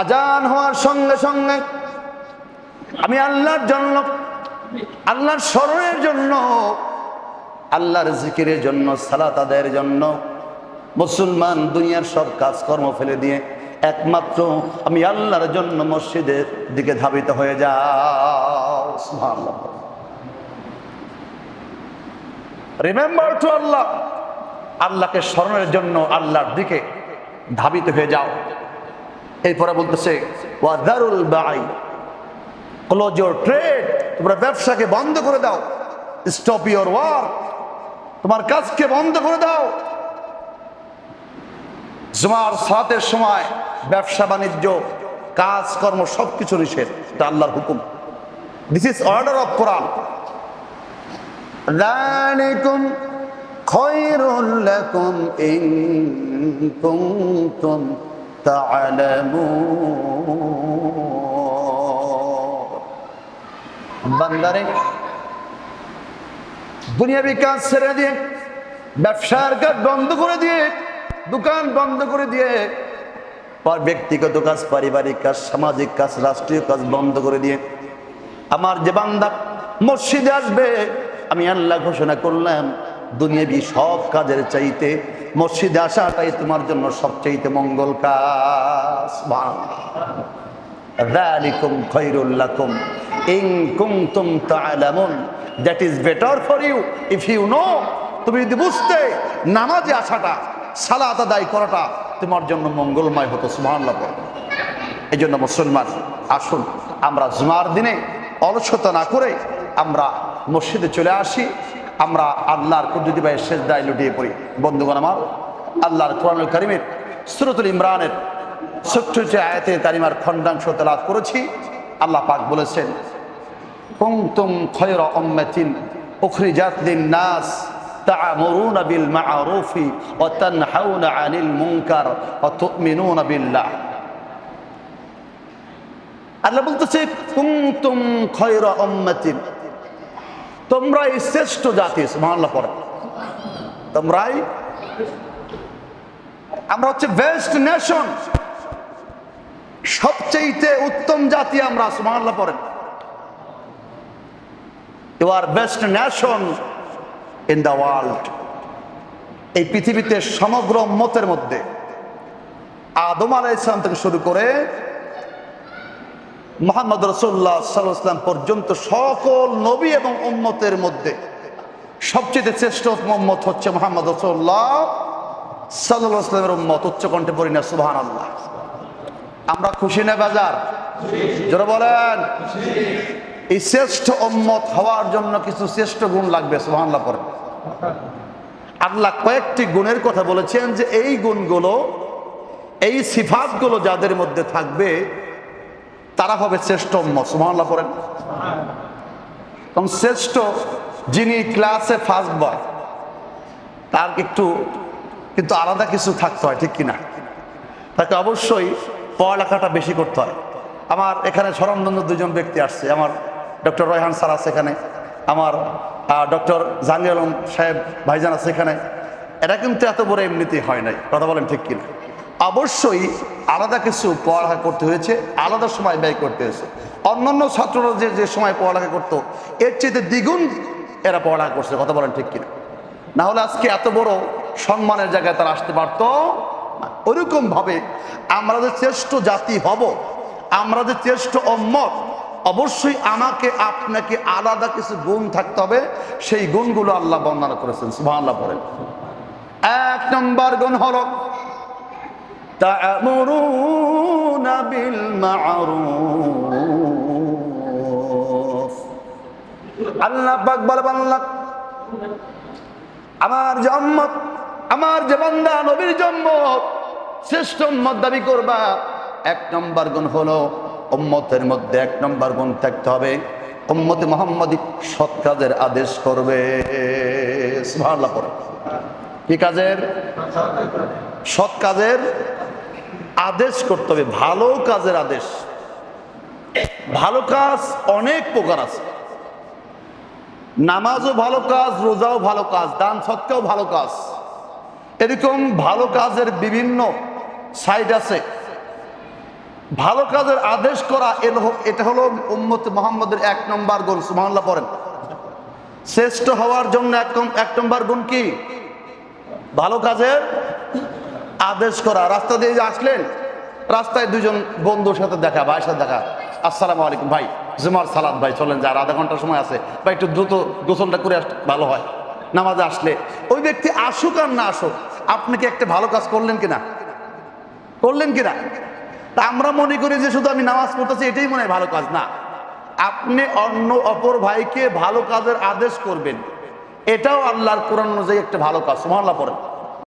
আজান হওয়ার সঙ্গে সঙ্গে আমি আল্লাহর জন্য, আল্লাহর স্মরণের জন্য, আল্লাহর জিকিরের জন্য, সালাত আদায়ের জন্য মুসলমান দুনিয়ার সব কাজকর্ম ফেলে দিয়ে একমাত্র আমি আল্লাহর জন্য মসজিদের দিকে ধাবিত হয়ে যাও। Remember to Allah. আল্লাহকে স্মরণের জন্য আল্লাহর দিকে ধাবিত হয়ে যাও। এরপরে বলতেছে ওয়াদারুল বাই ক্লোজ ইউর ট্রেড তোমরা ব্যবসাকে বন্ধ করে দাও স্টপ ইউর ওয়ার্ক তোমার কাজকে বন্ধ করে দাও জুমার সাতের সময় ব্যবসা বাণিজ্য কাজকর্ম সবকিছু নিষেধ এটা আল্লাহর হুকুম this is order of Quran ذلكم خير لكم إن كنتم تعلمون বান্দারে দুনিয়াবি কাজ ছেড়ে দিয়ে ব্যবসার কাজ বন্ধ করে দিয়ে দোকান বন্ধ করে দিয়ে ব্যক্তিগত কাজ পারিবারিক কাজ সামাজিক কাজ রাষ্ট্রীয় কাজ বন্ধ করে দিয়ে আমার যে বান্দা মসজিদে আসবে আমি আল্লাহ ঘোষণা করলাম দুনিয়াবি সব কাজের চাইতে। মসজিদে আসাটাই তোমার জন্য সবচাইতে মঙ্গল কাজ। রালিকুম খৈরুল্লাকুম ইং কুমতুম তালামুন that is better for you if you know. তুমি যদি বুঝতে নামাজে আসাটা, সালাত আদায় করাটা তোমার জন্য মঙ্গলময় হতো, সুবহানাল্লাহ এই জন্য মুসলমান, আসুন, আমরা জুমার দিনে অলসতা না করে আমরা মসজিদে চলে আসি। আমরা আল্লাহর কুদ্দুতি ভাইয়ের শেষ দায় লুটিয়ে পড়ি বন্ধুগণ আমার আল্লাহর কোরআনুল করিমের সুরতুল ইমরানের ছোট্ট যে আয়াতের কারিমার খণ্ডাংশ তেলাত করেছি আল্লাহ পাক বলেছেন কুনতুম খয়রা উম্মাতিন উখরিজাত লিন-নাস تعمرون بالمعروف وتنحون عن المنكر وتؤمنون بالله আল্লাহ বলতেছে কুনতুম খয়রা উম্মাতিন তোমরাই শ্রেষ্ঠ জাতি, সুবহানাল্লাহ পড়ে। তোমরাই আমরা হচ্ছে বেস্ট নেশন সবচেয়ে উত্তম জাতি আমরা, সুবহানাল্লাহ পড়েন। You are best nation in the world এই পৃথিবীতে সমগ্র মতের মধ্যে আদম আলাই ইসলাম থেকে শুরু করে মোহাম্মদ রসুল্লাহ সাল্লাম পর্যন্ত সকল নবী এবং উম্মতের মধ্যে সবচেয়ে শ্রেষ্ঠ উম্মত হচ্ছে মোহাম্মদ রসুল্লাহ সাল্লাহ ইসলামের উম্মত, উচ্চ কণ্ঠে পড়ি না সুবাহান আল্লাহ আমরা খুশি না বাজার? জোরে বলেন। এই শ্রেষ্ঠ উম্মত হওয়ার জন্য কিছু শ্রেষ্ঠ গুণ লাগবে, সুবহানাল্লাহ পরে আল্লাহ কয়েকটি গুণের কথা বলেছেন যে এই গুণগুলো, এই সিফাতগুলো যাদের মধ্যে থাকবে তারা হবে শ্রেষ্ঠ উম্মত সুবহানাল্লাহ পড়েন। এবং শ্রেষ্ঠ যিনি ক্লাসে ফার্স্ট বয় তার একটু, কিন্তু আলাদা কিছু থাকতে হয়, ঠিক কিনা? তাকে অবশ্যই পড়ালেখাটা বেশি করতে হয়। আমার এখানে স্মরণদন্দ দুজন ব্যক্তি আসছে, আমার ডক্টর রয়হান স্যার আছে এখানে, আমার ডক্টর জাহাঙ্গীর আলম সাহেব ভাইজান আছে এখানে। এটা কিন্তু এত বড় এমনিতেই হয় নাই, কথা বলেন ঠিক কিনা? অবশ্যই আলাদা কিছু পড়ালেখা করতে হয়েছে, আলাদা সময় ব্যয় করতে হয়েছে। অন্যান্য ছাত্ররা যে যে সময় পড়ালেখা করতো, এর চেয়ে দ্বিগুণ এরা পড়ালেখা করছে, কথা বলেন ঠিক কিনা। না হলে আজকে এত বড় সম্মানের জায়গায় তারা আসতে পারতো ওরকম ভাবে আমরা যে শ্রেষ্ঠ জাতি হব, আমরা যে শ্রেষ্ঠ অম্মত অবশ্যই আমাকে, আপনাকে আলাদা কিছু গুণ থাকতে হবে। সেই গুণগুলো আল্লাহ বর্ণনা করেছেন, সুবহানাল্লাহ বলেন এক নম্বর গুণ হলো تأمرون بالمعروف আল্লাহ পাক বলে বাংলা আমার যে উম্মত আমার যে বান্দা নবীর জম্মত শ্রেষ্ঠ উম্মত দাবি করবা এক নম্বর গুণ হলো উম্মতের মধ্যে এক নম্বর গুণ থাকতে হবে উম্মতে মোহাম্মদ সৎ কাজের আদেশ করবে সুবহানাল্লাহ পড়ে কি কাজের? সৎ কাজের আদেশ করতে হবে, ভালো কাজের আদেশ। ভালো কাজ অনেক প্রকার আছে। নামাজও ভালো কাজ, রোজাও ভালো কাজ, দান সৎকাও ভালো কাজ। এরকম ভালো কাজের বিভিন্ন সাইড আছে। ভালো কাজের আদেশ করা এটা হলো উম্মত মোহাম্মদের এক নম্বর গুণ, সুবহানাল্লাহ পড়েন। শ্রেষ্ঠ হওয়ার জন্য এক নম্বর গুণ কি? ভালো কাজের আদেশ করা। রাস্তা দিয়ে আসলেন, রাস্তায় দুজন বন্ধুর সাথে দেখা, ভাইয়ের সাথে দেখা। আসসালামু আলাইকুম ভাই, জুমার সালাদ ভাই, চলেন যার আধা ঘণ্টা সময় আছে। বা একটু দ্রুত গোসলটা করে ভালো হয়। নামাজে আসলে ওই ব্যক্তি আসুক আর না আসুক, আপনি কি একটা ভালো কাজ করলেন কিনা? করলেন কিনা? তা আমরা মনে করি যে শুধু আমি নামাজ পড়তেছি, এটাই মনে হয় ভালো কাজ না। আপনি অন্য অপর ভাইকে ভালো কাজের আদেশ করবেন। এটাও আল্লাহর কোরআন অনুযায়ী একটা ভালো কাজ মহল্লা পড়েন।